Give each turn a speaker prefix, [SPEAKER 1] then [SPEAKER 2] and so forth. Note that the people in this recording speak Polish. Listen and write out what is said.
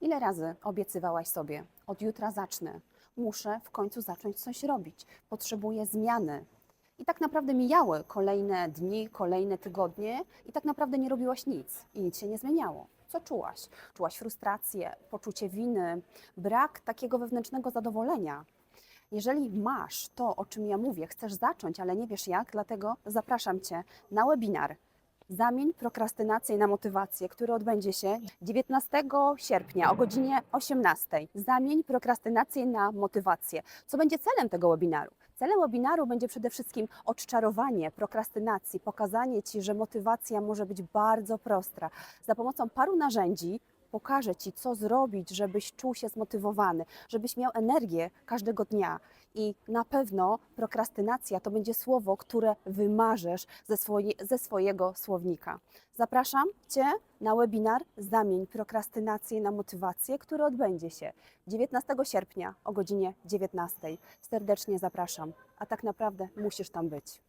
[SPEAKER 1] Ile razy obiecywałaś sobie, od jutra zacznę, muszę w końcu zacząć coś robić, potrzebuję zmiany. I tak naprawdę mijały kolejne dni, kolejne tygodnie, i tak naprawdę nie robiłaś nic i nic się nie zmieniało. Co czułaś? Czułaś frustrację, poczucie winy, brak takiego wewnętrznego zadowolenia. Jeżeli masz to, o czym ja mówię, chcesz zacząć, ale nie wiesz jak, dlatego zapraszam Cię na webinar Zamień prokrastynację na motywację, który odbędzie się 19 sierpnia o godzinie 18. Zamień prokrastynację na motywację. Co będzie celem tego webinaru? Celem webinaru będzie przede wszystkim odczarowanie prokrastynacji, pokazanie Ci, że motywacja może być bardzo prosta. Za pomocą paru narzędzi pokażę Ci, co zrobić, żebyś czuł się zmotywowany, żebyś miał energię każdego dnia. I na pewno prokrastynacja to będzie słowo, które wymarzesz ze, swoje, ze swojego słownika. Zapraszam Cię na webinar Zamień prokrastynację na motywację, który odbędzie się 19 sierpnia o godzinie 19. Serdecznie zapraszam, a tak naprawdę musisz tam być.